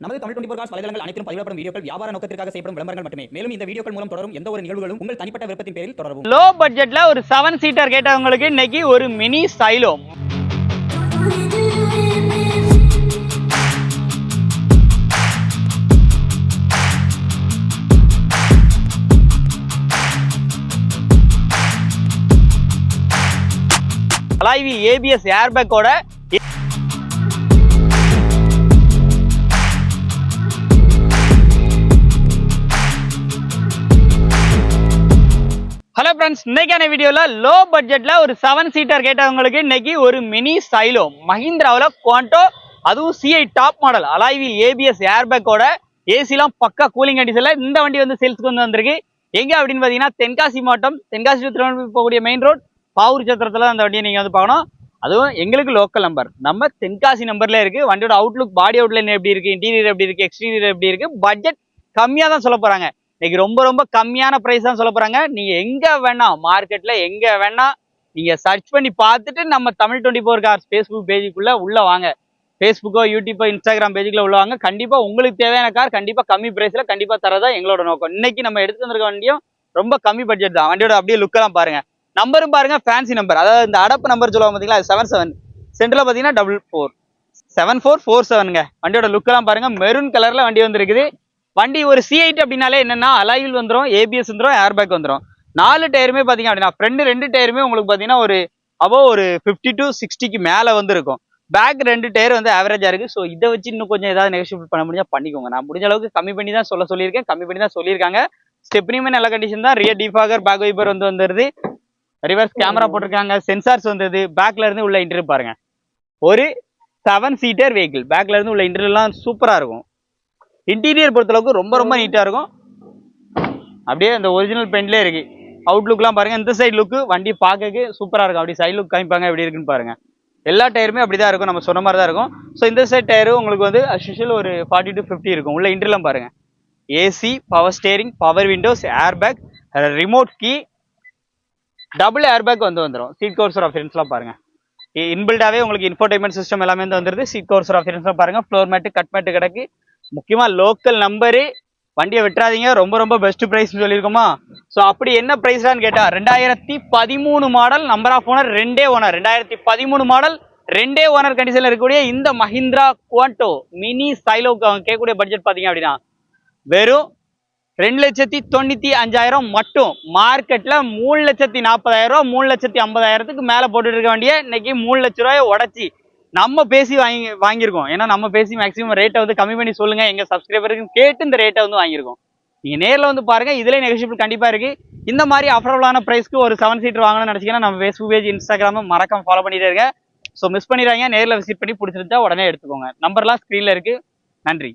நமது Tamil twenty four cos வலைதளங்கள் அனைத்தும் பதிவிடப்படும் வீடியோக்கள் வியாபார நோக்கத்திற்காக செய்யப்படும் விளம்பரங்கள் மட்டுமே. மேலும் இந்த வீடியோக்கள் மூலம் தொடரும் எந்த ஒரு நிகழ்வுகளும் உங்கள் தனிப்பட்ட விருப்பத்தின் பேரில் தொடரும் லோ பட்ஜெட்ல ஒரு செவன் சீட்டர் கேட்டவங்களுக்கு இன்னைக்கு ஒரு மினி ஸ்டைலோ அலாய்வி ஏபிஎஸ் ஏர்பேக்கோட ஹலோ ஃப்ரெண்ட்ஸ் இன்னைக்கான வீடியோவில் லோ பட்ஜெட்ல ஒரு செவன் சீட்டர் கேட்டவங்களுக்கு இன்னைக்கு ஒரு மினி சைலோ மஹிந்திராவில் குவாண்டோ அதுவும் சிஐ டாப் மாடல் அலாய்வில் ஏபிஎஸ் ஏர்பேக்கோட ஏசிலாம் பக்கா கூலிங் கண்டிஷனில் இந்த வண்டி வந்து சேல்ஸ்க்கு வந்து வந்திருக்கு. எங்கே அப்படின்னு பார்த்தீங்கன்னா தென்காசி மாவட்டம் தென்காசி to திருவண்ணாமலை போகக்கூடிய மெயின் ரோட் பாவூர் சத்திரத்தில் அந்த வண்டியை நீங்கள் வந்து பார்க்கணும். அதுவும் எங்களுக்கு லோக்கல் நம்பர் நம்ம தென்காசி நம்பர்ல இருக்குது வண்டியோட அவுட்லுக் பாடி அவுட்லைன் எப்படி இருக்குது இன்டீரியர் எப்படி இருக்குது எக்ஸ்டீரியர் எப்படி இருக்கு பட்ஜெட் கம்மியாக தான் சொல்ல போறாங்க. இன்னைக்கு ரொம்ப ரொம்ப கம்மியான ப்ரைஸ் தான் சொல்ல போறாங்க. நீங்க எங்க வேணா மார்க்கெட்ல எங்க வேணா நீங்க சர்ச் பண்ணி பார்த்துட்டு நம்ம Tamil twenty four cars Facebook பேஜுக்குள்ள உள்ள வாங்க. ஃபேஸ்புக்கோ யூடியூப்போ இன்ஸ்டாகிராம் பேஜுக்குள்ள உள்ள வாங்க. கண்டிப்பா உங்களுக்கு தேவையான கார் கண்டிப்பா கம்மி பிரைஸ்ல கண்டிப்பா தரதான் எங்களோட நோக்கம். இன்னைக்கு நம்ம எடுத்து வந்திருக்க வண்டியும் ரொம்ப கம்மி பட்ஜெட் தான். வண்டியோட அப்படியே லுக்கெல்லாம் பாருங்க. நம்பரும் பாருங்க ஃபேன்சி நம்பர் அதாவது இந்த அடப்பு நம்பர் சொல்லுவாங்க பாத்தீங்களா? செவன் செவன் சென்டரில் பாத்தீங்கன்னா double four seven four four செவனுங்க வண்டியோட லுக்கெல்லாம் பாருங்க. மெரூன் கலர்ல வண்டி வந்திருக்குது. வண்டி ஒரு சி எயிட் அப்படின்னாலே என்னன்னா அலாயில் வந்துடும் ஏபிஎஸ் வந்துடும் ஏர்பேக் வந்துடும் நாலு டயருமே பார்த்தீங்க அப்படின்னா ஃப்ரண்ட் ரெண்டு டயருமே உங்களுக்கு பார்த்தீங்கன்னா ஒரு அபோ ஒரு ஃபிஃப்டி டு சிக்ஸ்டிக்கு மேலே வந்து இருக்கும் பேக் ரெண்டு டயர் வந்து ஆவரேஜாக இருக்குது ஸோ இதை வச்சு இன்னும் கொஞ்சம் ஏதாவது நெகோஷியபிள் பண்ண முடிஞ்சால் பண்ணிக்கோங்க. நான் முடிஞ்ச அளவுக்கு கம்மி பண்ணி தான் சொல்ல சொல்லியிருக்கேன். கம்மி பண்ணி தான் சொல்லியிருக்காங்க. ஸ்டெப்னியுமே நல்ல கண்டிஷன் தான். ரியர் டிஃபாகர் பேக் வைப்பர் வந்து வந்துருது. ரிவர்ஸ் கேமரா போட்டிருக்காங்க. சென்சார்ஸ் வந்தது. பேக்ல இருந்து உள்ள இன்டர்வியூ பாருங்க. ஒரு செவன் சீட்டர் வெஹிக்கிள் பேக்ல இருந்து உள்ள இன்டர்வியூலாம் சூப்பராக இருக்கும். இன்டீரியர் பொறுத்தளவுக்கு ரொம்ப ரொம்ப நீட்டா இருக்கும். அப்படியே அந்த ஒரிஜினல் பெயிண்ட்லேயே இருக்கு. அவுட்லுக்லாம் பாருங்க இந்த சைடு லுக்கு வண்டி பார்க்கறதுக்கு சூப்பரா இருக்கும். அப்படி சைடு லுக் காமிப்பாங்க எப்படி இருக்குன்னு பாருங்க. எல்லா டயருமே அப்படிதான் இருக்கும் நம்ம சொன்ன மாதிரி தான் இருக்கும். ஸோ இந்த சைடு டயரு உங்களுக்கு வந்து அஸ்யூஷுவல் ஒரு ஃபார்ட்டி டு ஃபிஃப்டி இருக்கும். உள்ள இன்டர்லாம் பாருங்க. AC power steering power windows air bag remote key double air bag வந்து வந்துடும் சீட் கவர்ஸ் ஆப்ஷன்ஸ்லாம் பாருங்க. இன்பில்டாவே உங்களுக்கு இன்ஃபோடைன்மெண்ட் சிஸ்டம் எல்லாமே வந்து வந்துருது. சீட் கவர்ஸ் ஆப்ஷன்ஸ்லாம் பாருங்க. ஃப்ளோர் மேட்டு கட் மேட்டு கிடக்கு. முக்கியமாக லோக்கல் நம்பரு வண்டியை விட்டுறாதீங்க. ரொம்ப ரொம்ப பெஸ்ட் ப்ரைஸ்னு சொல்லியிருக்கோமா. ஸோ அப்படி என்ன ப்ரைஸ்லான்னு கேட்டால் ரெண்டாயிரத்தி பதிமூணு மாடல் நம்பர் ஆஃப் ஓனர் ரெண்டே ஓனர் ரெண்டாயிரத்தி பதிமூணு மாடல் ரெண்டே ஓனர் கண்டிஷனில் இருக்கக்கூடிய இந்த மஹிந்திரா குவாண்டோ மினி ஸ்டைலோக்கு அவங்க கேட்கக்கூடிய பட்ஜெட் பார்த்தீங்க அப்படின்னா வெறும் ரெண்டு லட்சத்தி தொண்ணூற்றி அஞ்சாயிரம் மட்டும். மார்க்கெட்டில் மூணு லட்சத்தி நாற்பதாயிரம் ரூபா மூணு லட்சத்தி ஐம்பதாயிரத்துக்கு மேலே போட்டுட்டு இருக்க வேண்டிய இன்னைக்கு மூணு லட்ச ரூபாயை உடச்சி நம்ம பேசி வாங்கி வாங்கியிருக்கோம். ஏன்னா நம்ம பேசி மேக்ஸிமம் ரேட்டை வந்து கம்மி பண்ணி சொல்லுங்க. எங்க சப்ஸ்கிரைபருக்கு கேட்டு இந்த ரேட்டை வந்து வாங்கியிருக்கோம். நீங்க நேரில் வந்து பாருங்க. இதுலேயே நெகோஷியபிள் கண்டிப்பா இருக்கு. இந்த மாதிரி அஃபோர்டபுளான பிரைஸ்க்கு ஒரு செவன் சீட்டர் வாங்கணும்னு நினைச்சீங்கன்னா நம்ம ஃபேஸ்புக் பேஜ் இன்ஸ்டாகிராம மறக்காம ஃபாலோ பண்ணிட்டே இருங்க. ஸோ மிஸ் பண்ணிடுறாங்க நேரில் விசிட் பண்ணி பிடிச்சிருந்தா உடனே எடுத்துக்கோங்க. நம்பர்லாம் ஸ்க்ரீனில் இருக்கு. நன்றி.